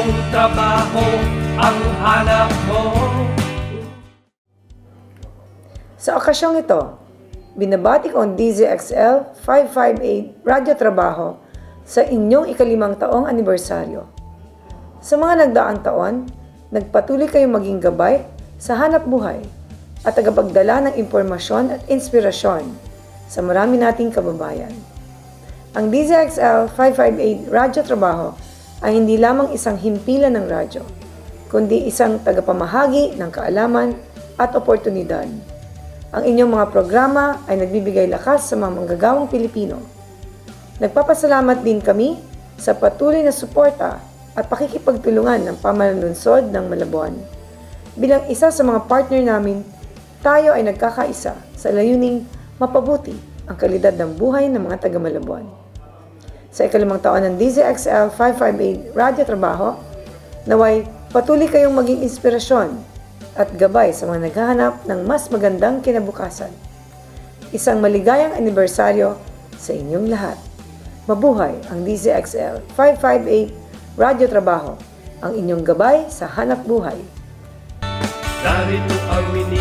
Kung trabaho ang hanap mo Sa okasyong ito, binabati ko ang DZXL 558 Radyo Trabaho sa inyong ikalimang taong anibersaryo. Sa mga nagdaang taon, nagpatuloy kayong maging gabay sa hanap buhay at tagapagdala ng impormasyon at inspirasyon sa marami nating kababayan. Ang DZXL 558 Radyo Trabaho ay hindi lamang isang himpilan ng radyo, kundi isang tagapamahagi ng kaalaman at oportunidad. Ang inyong mga programa ay nagbibigay lakas sa mga manggagawang Pilipino. Nagpapasalamat din kami sa patuloy na suporta at pakikipagtulungan ng pamalanunsod ng Malabuan. Bilang isa sa mga partner namin, tayo ay nagkakaisa sa layuning mapabuti ang kalidad ng buhay ng mga taga-Malabuan. Sa ikalimang taon ng DZXL 558 Radyo Trabaho, naway patuloy kayong maging inspirasyon at gabay sa mga naghahanap ng mas magandang kinabukasan. Isang maligayang anibersaryo sa inyong lahat. Mabuhay ang DZXL 558 Radyo Trabaho, ang inyong gabay sa hanap buhay. Narito ang minimiti